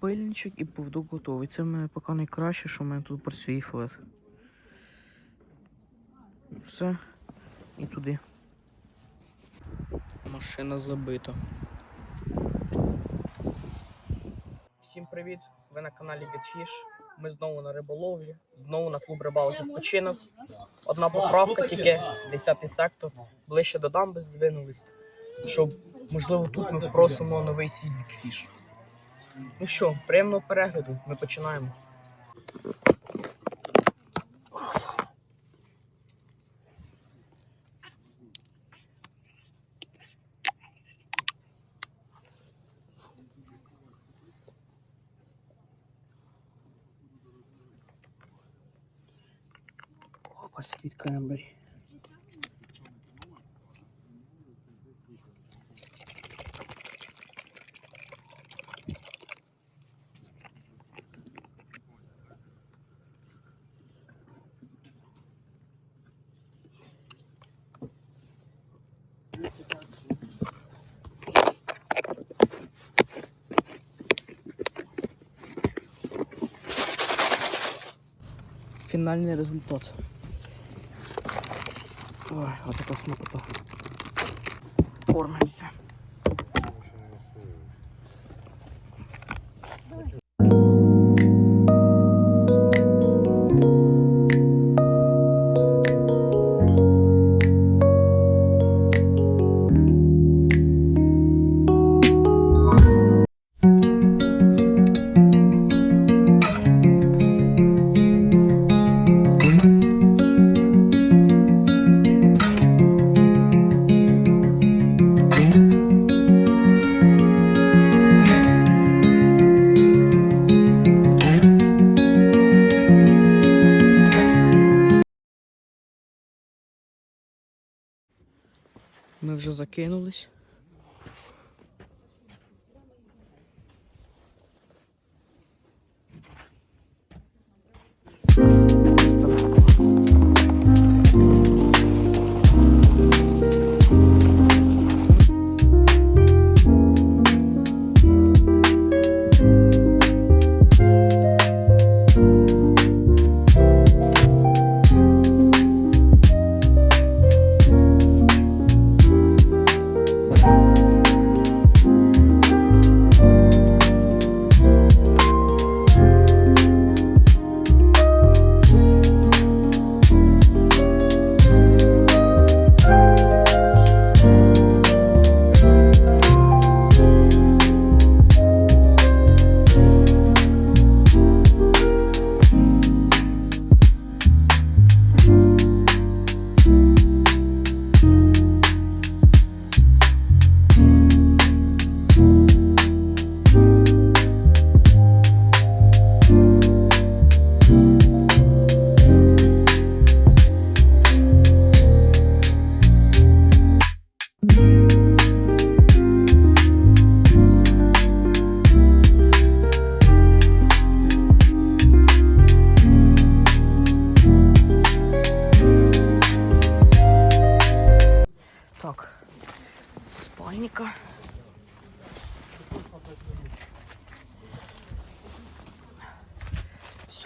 Пильничок і повдок готовий. Це в мене поки найкраще, що в мене тут працює флет. Все. І туди. Машина забита. Всім привіт! Ви на каналі GetFish. Ми знову на риболовлі, знову на клуб рибалки відпочинок. Одна поправка, тільки 10 сектор. Ближче до дамби здвинулись, щоб, можливо, тут ми впросимо новий свій бікфіш. Ну що, приємного перегляду, ми починаємо. Опа, світ карамбарі. Финальный результат. Ой, отака смакота. Кормимося. Вже закинулись.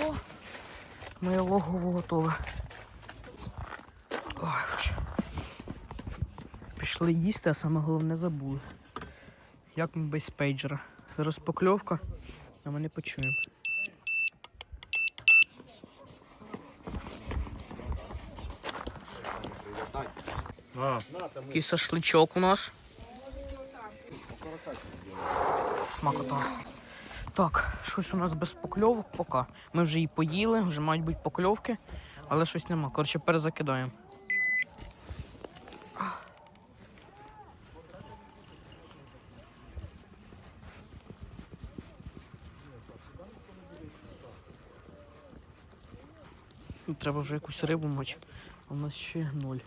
Все. Моє логово готове. Ой. Пішли їсти, а саме головне забули. Як ми без пейджера. Розпакльовка, а ми не почуємо. Такий шашличок у нас. Смакота. Так, щось у нас без покльовок поки. Ми вже її поїли, вже мають бути покльовки, але щось нема. Коротше, перезакидаємо. Треба вже якусь рибу мати. А у нас ще ноль.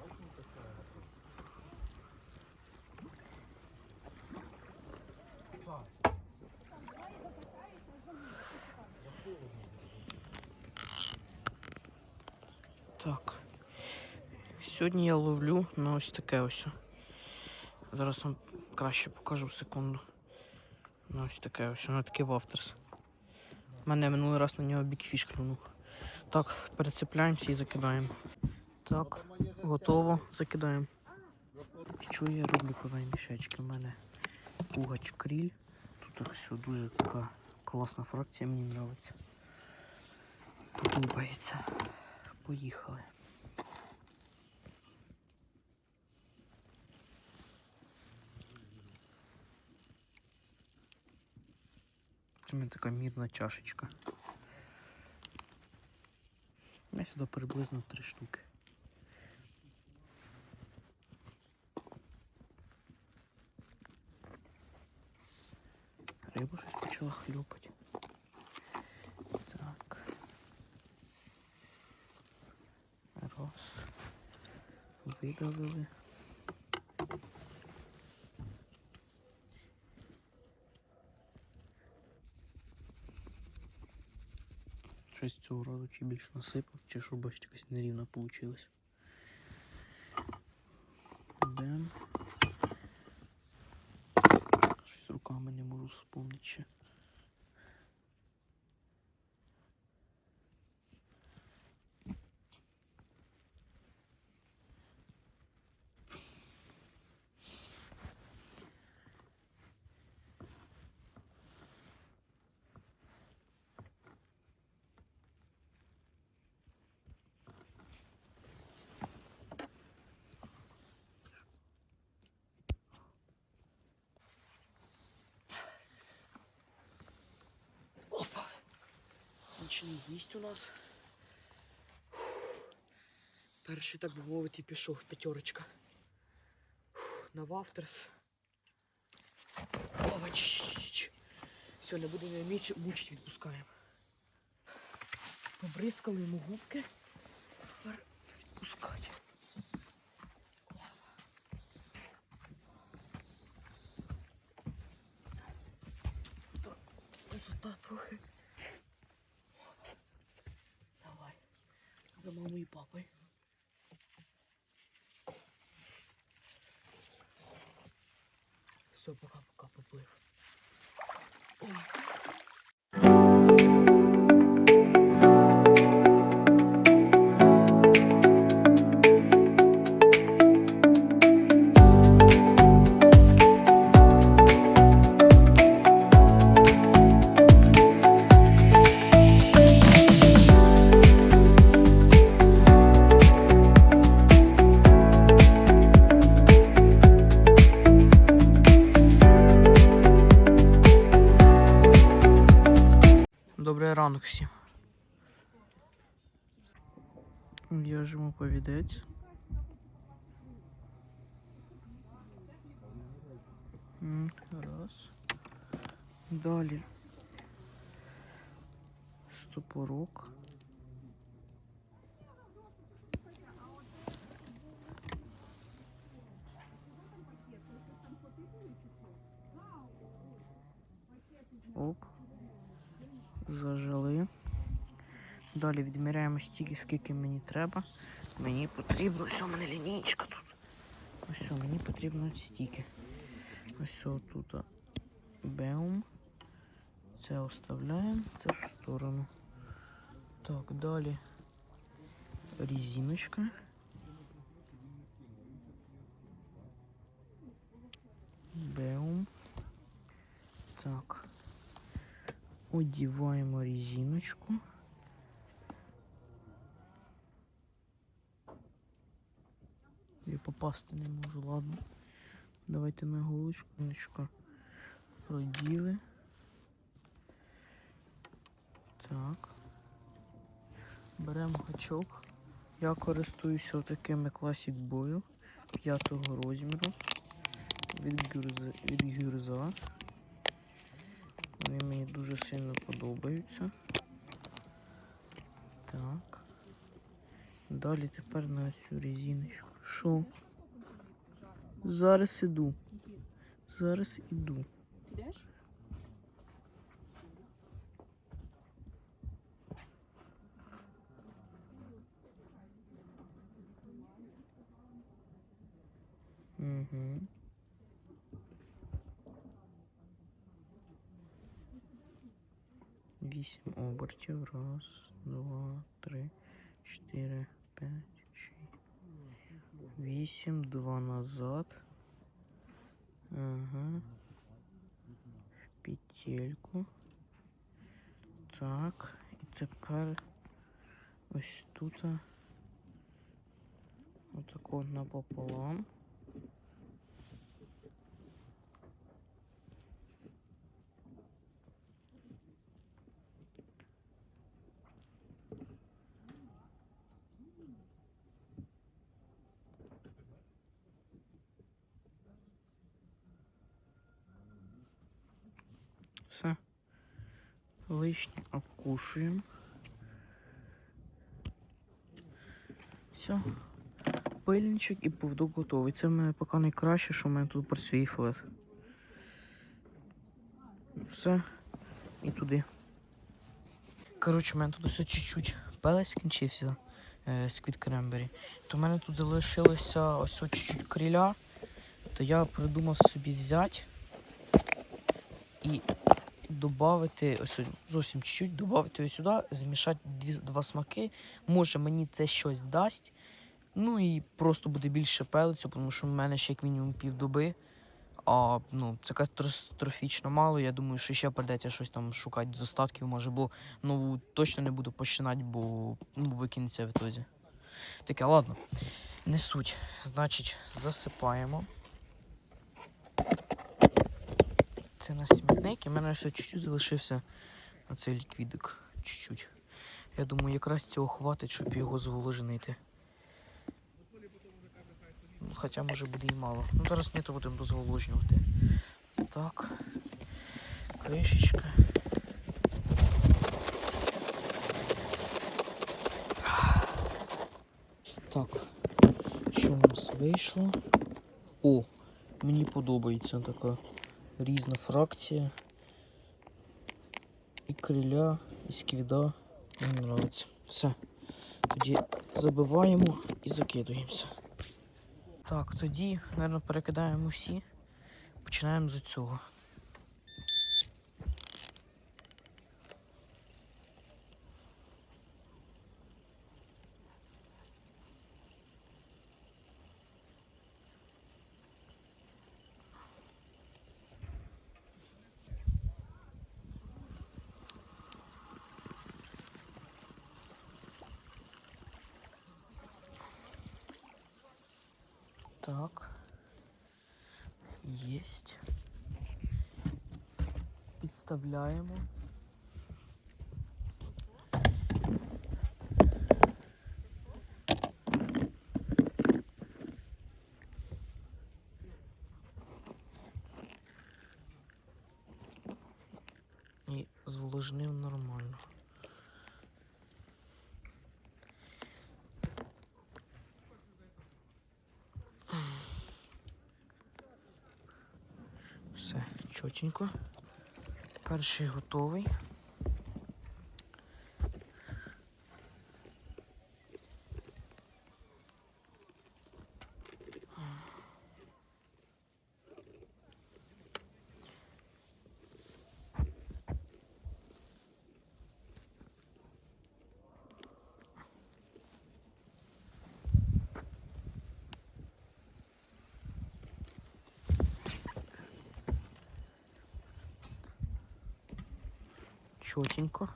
Так. Сьогодні я ловлю на ось таке ось. Зараз вам краще покажу секунду. Ну, ось таке ось, воно таке вафтерс. У мене минулий раз на нього бікфіш клюнув. Так, перецепляємося і закидаємо. Так, готово, закидаємо. Що я роблю коли мішечки? У мене пугач кріль. Тут все дуже така класна фракція, мені подобається. Подобається. Поїхали. Це мене така мірна чашечка. У сюди приблизно три штуки. Риба щось почала хлюпати. Так. Раз. Видавили. Щось цього разу чи більше насипав, чи що бачите, якась нерівна вийшла. Щось руками не можу вспомнити ще. Нічний гість у нас. Фух. Перший, так би мовити, пішов п'ятерочка. На Вавтерс. Все, не будемо мучити, відпускаємо. Побризкали йому губки. Тепер відпускати. Папою. Все, пока-пока поплыв. Добрий Раз. Далі. Стопорок. Оп. Зажили. Далі відміряємо стільки, скільки мені треба. Мені потрібно. У мене лінійка тут. Ось мені потрібно стільки. Ось о, тут а, беум. Це оставляємо, це в сторону. Так, далі резиночка. Беум. Так. Одіваємо резиночку. Я попасти не можу, ладно. Давайте на голочку, Проділи. Так. Беремо гачок. Я користуюся такими класік бою п'ятого розміру від гюрза, від гюрза. Вони мені дуже сильно подобаються. Так. Далі тепер на цю резиночку. Що? Зараз іду. Зараз іду. Угу. Вісім обертів. Раз, два, три, чотири, п'ять. 8, 2 назад. Ага. В петельку. Так. и тепер ось тут. Отако напополам. Лишнє обкушуємо. Все. Пильничок і повдок готовий. Це в мене поки найкраще, що в мене тут працює флет. Все. І туди. Коротше, в мене тут ось чуть-чуть пелець скінчився е, з квіт крембері. То в мене тут залишилося ось чуть-чуть кріля. То я придумав собі взяти і додати ось зовсім чуть-чуть, додати ось сюди, змішати дві, два смаки. Може мені це щось дасть. Ну і просто буде більше пелицю, тому що в мене ще як мінімум півдоби. А ну, це катастрофічно мало. Я думаю, що ще прийдеться щось там шукати з остатків, може, бо нову точно не буду починати, бо ну, викинеться в ітозі. Таке, ладно, не суть. Значить, засипаємо. Це на смітник, і в мене все чуть-чуть залишився оцей ліквідик. Чуть-чуть. Я думаю, якраз цього хватить, щоб його зволоженити. Ну, Хоча може буде і мало. Ну зараз ні, то будемо дозволожнювати. Так. Кришечка. Так. Що у нас вийшло? О, мені подобається така різна фракція. І криля, і сквіда. Мені подобається. Все. Тоді забиваємо і закидуємося. Так, тоді, мабуть, перекидаємо всі. Починаємо з цього. Так. Есть. Підставляємо. Все, чотенько. Перший готовий. Чотенько.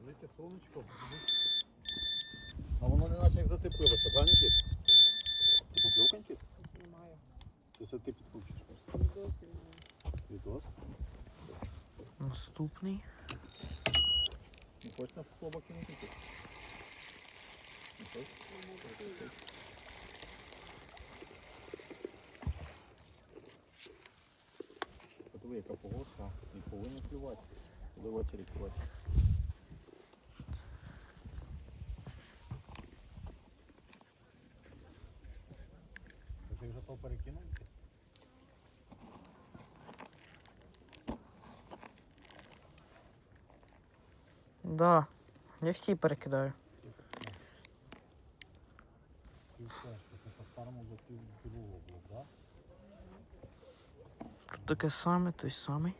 Велике сонечко. А воно не наче як зацепилося, да, Нікіт? Ти купив конькіт? Немає. Це ти підкручиш просто? Відос? Наступний. Не хочеш на склоба кинути? Подиви, яка погодка. Не повинна клювати. Коли ввечері клювати. Ти вже то перекинув? Да. Я всі перекидаю. Таке саме, той самий.